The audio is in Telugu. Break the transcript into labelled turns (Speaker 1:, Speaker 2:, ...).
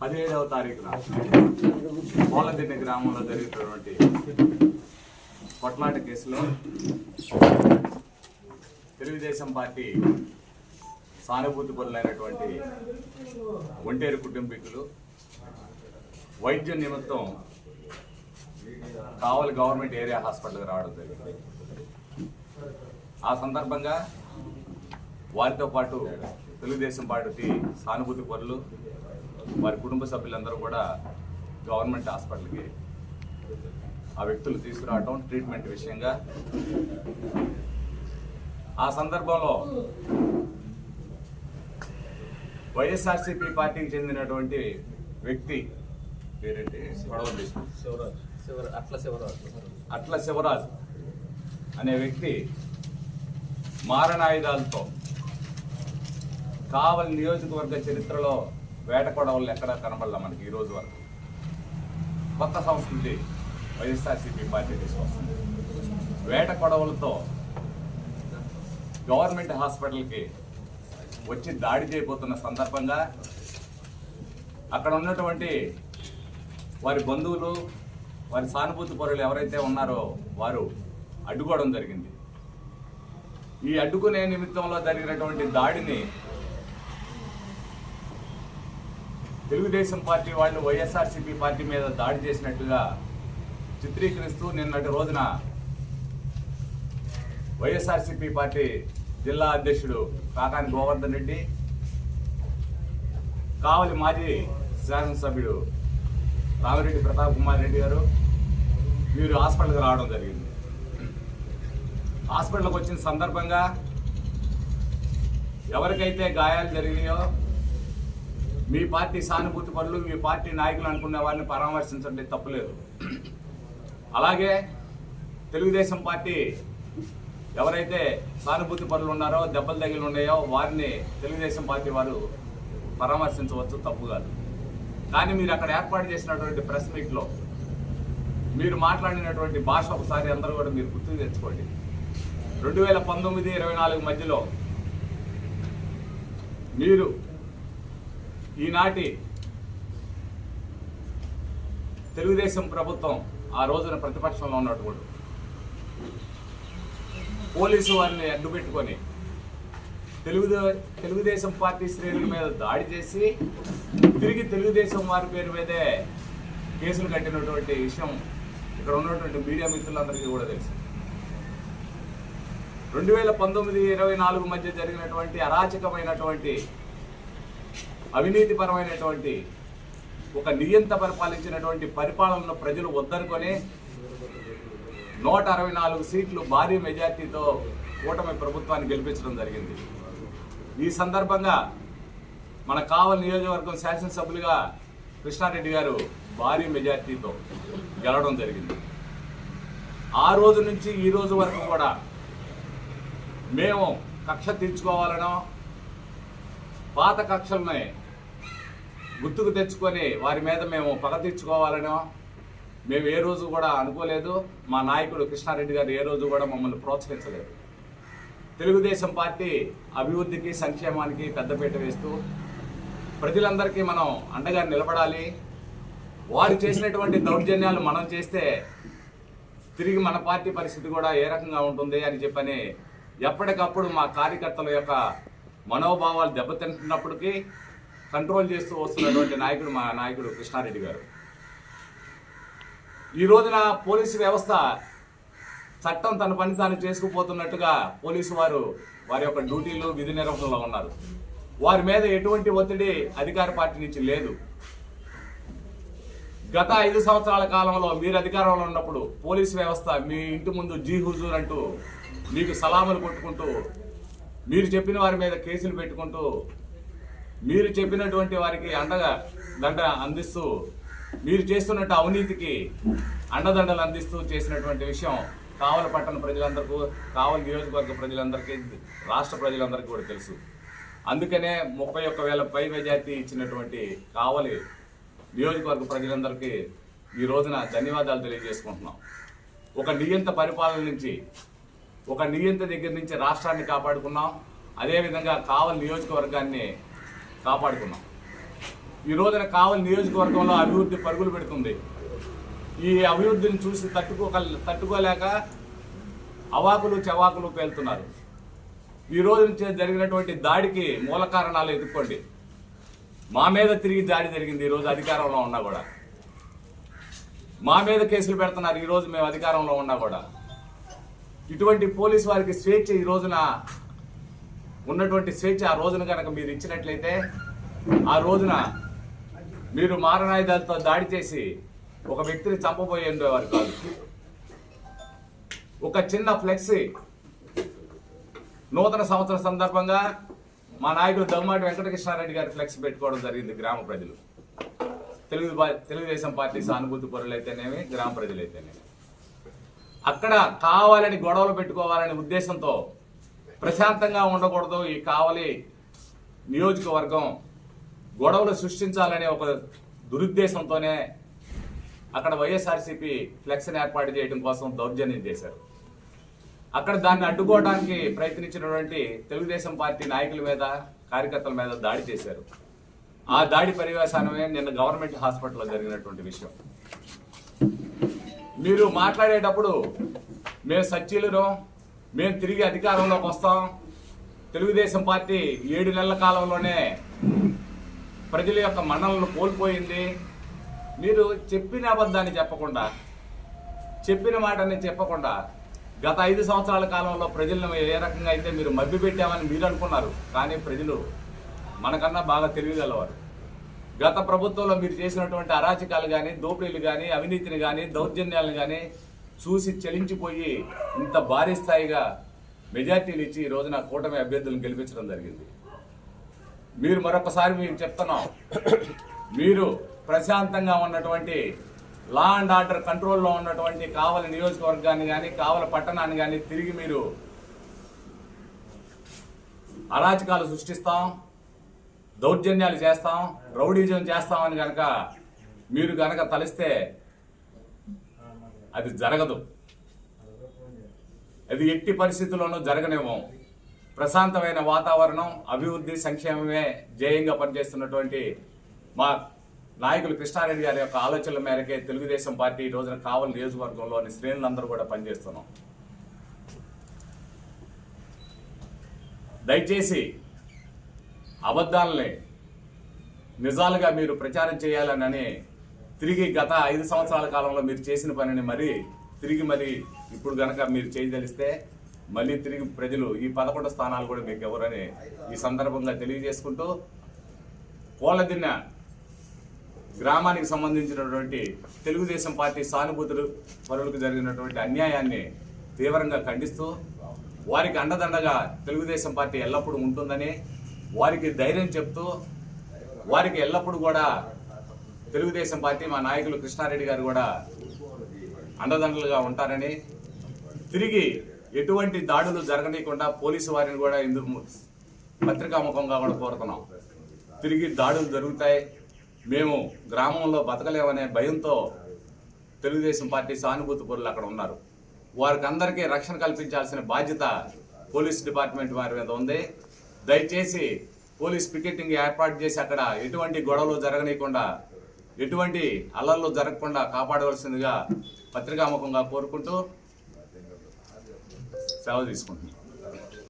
Speaker 1: పదిహేడవ తారీఖున పోలదిన్నె గ్రామంలో జరిగినటువంటి కొట్లాట కేసులో తెలుగుదేశం పార్టీ సానుభూతి పరులైనటువంటి ఒంటేరు కుటుంబీకులు వైద్య నిమిత్తం కావలి గవర్నమెంట్ ఏరియా హాస్పిటల్కి రావడం జరిగింది. ఆ సందర్భంగా వారితో పాటు తెలుగుదేశం పార్టీ సానుభూతి పరులు వారి కుటుంబ సభ్యులందరూ కూడా గవర్నమెంట్ హాస్పిటల్కి ఆ వ్యక్తులు తీసుకురావటం ట్రీట్మెంట్ విషయంగా. ఆ సందర్భంలో వైఎస్ఆర్సీపీ పార్టీకి చెందినటువంటి వ్యక్తి పేరేంటి?
Speaker 2: అట్ల శివరాజ్.
Speaker 1: అట్ల శివరాజు అనే వ్యక్తి మారణాయుధాలతో కావలి నియోజకవర్గ చరిత్రలో వేట కొడవలు ఎక్కడా కనబడలే మనకి ఈ రోజు వరకు. కొత్త సంస్కృతి వైఎస్ఆర్సీపీ పార్టీ తీసుకొస్తుంది. వేట కొడవలతో గవర్నమెంట్ హాస్పిటల్కి వచ్చి దాడి చేయబోతున్న సందర్భంగా అక్కడ ఉన్నటువంటి వారి బంధువులు వారి సానుభూతి పౌరులు ఎవరైతే ఉన్నారో వారు అడ్డుకోవడం జరిగింది. ఈ అడ్డుకునే నిమిత్తంలో జరిగినటువంటి దాడిని తెలుగుదేశం పార్టీ వాళ్ళు వైఎస్ఆర్సీపీ పార్టీ మీద దాడి చేసినట్టుగా చిత్రీకరిస్తూ నిన్నటి రోజున వైఎస్ఆర్సీపీ పార్టీ జిల్లా అధ్యక్షుడు కాకాని గోవర్ధన్ రెడ్డి కావలి మాజీ శాసనసభ్యుడు రామిరెడ్డి ప్రతాప్ కుమార్ రెడ్డి గారు వీరు హాస్పిటల్కి రావడం జరిగింది. హాస్పిటల్కి వచ్చిన సందర్భంగా ఎవరికైతే గాయాలు జరిగినాయో మీ పార్టీ సానుభూతి పనులు మీ పార్టీ నాయకులు అనుకునే వారిని పరామర్శించండి తప్పులేదు. అలాగే తెలుగుదేశం పార్టీ ఎవరైతే సానుభూతి పనులు ఉన్నారో దెబ్బలు తగిలి ఉన్నాయో వారిని తెలుగుదేశం పార్టీ వారు పరామర్శించవచ్చు తప్పు కాదు. కానీ మీరు అక్కడ ఏర్పాటు చేసినటువంటి ప్రెస్ మీట్లో మీరు మాట్లాడినటువంటి భాష ఒకసారి అందరూ కూడా మీరు గుర్తుకు తెచ్చుకోండి. రెండు వేల పంతొమ్మిది ఇరవై నాలుగు మధ్యలో మీరు ఈనాటి తెలుగుదేశం ప్రభుత్వం ఆ రోజున ప్రతిపక్షంలో ఉన్నటువంటి పోలీసు వారిని అడ్డుపెట్టుకొని తెలుగు తెలుగుదేశం పార్టీ శ్రేణుల మీద దాడి చేసి తిరిగి తెలుగుదేశం వారి పేరు మీదే కేసులు కట్టినటువంటి విషయం ఇక్కడ ఉన్నటువంటి మీడియా మిత్రులందరికీ కూడా తెలుసు. రెండు వేల పంతొమ్మిది ఇరవై నాలుగు మధ్య జరిగినటువంటి అరాచకమైనటువంటి అవినీతిపరమైనటువంటి ఒక నియంత పరిపాలించినటువంటి పరిపాలనను ప్రజలు వద్దనుకొని నూట అరవై నాలుగు సీట్లు భారీ మెజార్టీతో కూటమి ప్రభుత్వాన్ని గెలిపించడం జరిగింది. ఈ సందర్భంగా మన కావల్ నియోజకవర్గం శాసనసభ్యులుగా కృష్ణారెడ్డి గారు భారీ మెజార్టీతో గెలవడం జరిగింది. ఆ రోజు నుంచి ఈ రోజు వరకు కూడా మేము కక్ష తీర్చుకోవాలనో పాత కక్షల్ని గుర్తుకు తెచ్చుకొని వారి మీద మేము పగ తీర్చుకోవాలనో మేము ఏ రోజు కూడా అనుకోలేదు. మా నాయకుడు కృష్ణారెడ్డి గారు ఏ రోజు కూడా మమ్మల్ని ప్రోత్సహించలేదు. తెలుగుదేశం పార్టీ అభివృద్ధికి సంక్షేమానికి పెద్దపీట వేస్తూ ప్రజలందరికీ మనం అండగా నిలబడాలి. వారు చేసినటువంటి దౌర్జన్యాలు మనం చేస్తే తిరిగి మన పార్టీ పరిస్థితి కూడా ఏ రకంగా ఉంటుంది అని చెప్పని ఎప్పటికప్పుడు మా కార్యకర్తల యొక్క మనోభావాలు దెబ్బతింటున్నప్పటికీ కంట్రోల్ చేస్తూ వస్తున్నటువంటి నాయకుడు మా నాయకుడు కృష్ణారెడ్డి గారు. ఈ రోజున పోలీసు వ్యవస్థ చట్టం తన పని తాను చేసుకుపోతున్నట్టుగా పోలీసు వారు వారి యొక్క డ్యూటీలు విధి నిర్వహణలో ఉన్నారు. వారి మీద ఎటువంటి ఒత్తిడి అధికార పార్టీ నుంచి లేదు. గత ఐదు సంవత్సరాల కాలంలో మీరు అధికారంలో ఉన్నప్పుడు పోలీసు వ్యవస్థ మీ ఇంటి ముందు జీ హుజూర్ అంటూ మీకు సలాములు కొట్టుకుంటూ మీరు చెప్పిన వారి మీద కేసులు పెట్టుకుంటూ మీరు చెప్పినటువంటి వారికి అండగా దండ అందిస్తూ మీరు చేస్తున్నట్టు అవినీతికి అండదండలు అందిస్తూ చేసినటువంటి విషయం కావల పట్టణ ప్రజలందరికీ కావలి నియోజకవర్గ ప్రజలందరికీ రాష్ట్ర ప్రజలందరికీ కూడా తెలుసు. అందుకనే ముప్పై ఒక్క వేల పై మెజార్టీ ఇచ్చినటువంటి కావలి నియోజకవర్గ ప్రజలందరికీ ఈ రోజున ధన్యవాదాలు తెలియజేసుకుంటున్నాం. ఒక నియంత పరిపాలన నుంచి ఒక నియంత దగ్గర నుంచి రాష్ట్రాన్ని కాపాడుకున్నాం. అదేవిధంగా కావలి నియోజకవర్గాన్ని కాపాడుకున్నాం. ఈ రోజున కావలి నియోజకవర్గంలో అభివృద్ధి పరుగులు పెడుతుంది. ఈ అభివృద్ధిని చూసి తట్టుకోక తట్టుకోలేక అవాకులు చవాకులు పేలుతున్నారు. ఈ రోజు నుంచి జరిగినటువంటి దాడికి మూల కారణాలు ఎదుర్కోండి. మా మీద తిరిగి దాడి జరిగింది ఈరోజు అధికారంలో ఉన్నా కూడా. మా మీద కేసులు పెడుతున్నారు ఈరోజు మేము అధికారంలో ఉన్నా కూడా. ఇటువంటి పోలీసు వారికి స్వేచ్ఛ ఈ రోజున ఉన్నటువంటి స్వేచ్ఛ ఆ రోజున కనుక మీరు ఇచ్చినట్లయితే ఆ రోజున మీరు మారణాయుధాలతో దాడి చేసి ఒక వ్యక్తిని చంపబోయే ఉండేవారు కాదు. ఒక చిన్న ఫ్లెక్సీ నూతన సంవత్సరం సందర్భంగా మా నాయకుడు దమ్మాటి వెంకటకృష్ణారెడ్డి గారి ఫ్లెక్స్ పెట్టుకోవడం జరిగింది గ్రామ ప్రజలు. తెలుగు తెలుగుదేశం పార్టీ సానుభూతి పరులు అయితేనేమి గ్రామ ప్రజలు అయితేనేమి అక్కడ కావాలని గొడవలు పెట్టుకోవాలనే ఉద్దేశంతో ప్రశాంతంగా ఉండకూడదు. ఈ కావలి నియోజకవర్గం గొడవలు సృష్టించాలనే ఒక దురుద్దేశంతోనే అక్కడ వైఎస్ఆర్సీపీ ఫ్లెక్స్ని ఏర్పాటు చేయడం కోసం దౌర్జన్యం చేశారు. అక్కడ దాన్ని అడ్డుకోవడానికి ప్రయత్నించినటువంటి తెలుగుదేశం పార్టీ నాయకుల మీద కార్యకర్తల మీద దాడి చేశారు. ఆ దాడి పరివేశానమే నిన్న గవర్నమెంట్ హాస్పిటల్లో జరిగినటువంటి విషయం. మీరు మాట్లాడేటప్పుడు మేము సచ్చీలును మేము తిరిగి అధికారంలోకి వస్తాం. తెలుగుదేశం పార్టీ ఏడు నెలల కాలంలోనే ప్రజల యొక్క మన్నలను కోల్పోయింది. మీరు చెప్పిన అబద్ధాన్ని చెప్పకుండా చెప్పిన మాటని చెప్పకుండా గత ఐదు సంవత్సరాల కాలంలో ప్రజలను ఏ రకంగా అయితే మీరు మభ్య పెట్టామని మీరు అనుకున్నారు కానీ ప్రజలు మనకన్నా బాగా తెలియగలవారు గత ప్రభుత్వంలో మీరు చేసినటువంటి అరాచకాలు కానీ దోపిడీలు కానీ అవినీతిని కానీ దౌర్జన్యాలను కానీ చూసి చలించిపోయి ఇంత భారీ స్థాయిగా మెజార్టీలు ఇచ్చి ఈ రోజున కూటమి అభ్యర్థులను గెలిపించడం జరిగింది. మీరు మరొకసారి మేము చెప్తున్నాం. మీరు ప్రశాంతంగా ఉన్నటువంటి లా అండ్ ఆర్డర్ కంట్రోల్లో ఉన్నటువంటి కావలి నియోజకవర్గాన్ని కానీ కావల పట్టణాన్ని కానీ తిరిగి మీరు అరాచకాలు సృష్టిస్తాం దౌర్జన్యాలు చేస్తాం రౌడీజం చేస్తామని కనుక మీరు కనుక తలిస్తే అది జరగదు. అది ఎట్టి పరిస్థితుల్లోనూ జరగనేమో. ప్రశాంతమైన వాతావరణం అభివృద్ధి సంక్షేమమే జేయంగా పనిచేస్తున్నటువంటి మా నాయకులు కృష్ణారెడ్డి గారి యొక్క ఆలోచనల మేరకే తెలుగుదేశం పార్టీ ఈ రోజున కావలి నియోజకవర్గంలోని శ్రేణులందరూ కూడా పనిచేస్తున్నాం. దయచేసి అబద్ధాలని నిజాలుగా మీరు ప్రచారం చేయాలనని తిరిగి గత ఐదు సంవత్సరాల కాలంలో మీరు చేసిన పనిని మరి తిరిగి మరి ఇప్పుడు కనుక మీరు చేయదలిస్తే మళ్ళీ తిరిగి ప్రజలు ఈ పదకొండు స్థానాలు కూడా మీకు ఎవరని ఈ సందర్భంగా తెలియజేసుకుంటూ కోళ్ళదిన్న గ్రామానికి సంబంధించినటువంటి తెలుగుదేశం పార్టీ సానుభూతులు పరులకు జరిగినటువంటి అన్యాయాన్ని తీవ్రంగా ఖండిస్తూ వారికి అండదండగా తెలుగుదేశం పార్టీ ఎల్లప్పుడూ ఉంటుందని వారికి ధైర్యం చెప్తూ వారికి ఎల్లప్పుడూ కూడా తెలుగుదేశం పార్టీ మా నాయకులు కృష్ణారెడ్డి గారు కూడా అండదండలుగా ఉంటారని తిరిగి ఎటువంటి దాడులు జరగనీయకుండా పోలీసు వారిని కూడా ఇందుకు పత్రికాముఖంగా కూడా కోరుతున్నాం. తిరిగి దాడులు జరుగుతాయి. మేము గ్రామంలో బతకలేమనే భయంతో తెలుగుదేశం పార్టీ సానుభూతి పరులు అక్కడ ఉన్నారు. వారికి అందరికీ రక్షణ కల్పించాల్సిన బాధ్యత పోలీస్ డిపార్ట్మెంట్ వారి మీద ఉంది. దయచేసి పోలీస్ పికెటింగ్ ఏర్పాటు చేసి అక్కడ ఎటువంటి గొడవలు జరగనీయకుండా ఎటువంటి అల్లర్లు జరగకుండా కాపాడవలసిందిగా పత్రికాముఖంగా కోరుకుంటూ సెలవు తీసుకుంటున్నాం.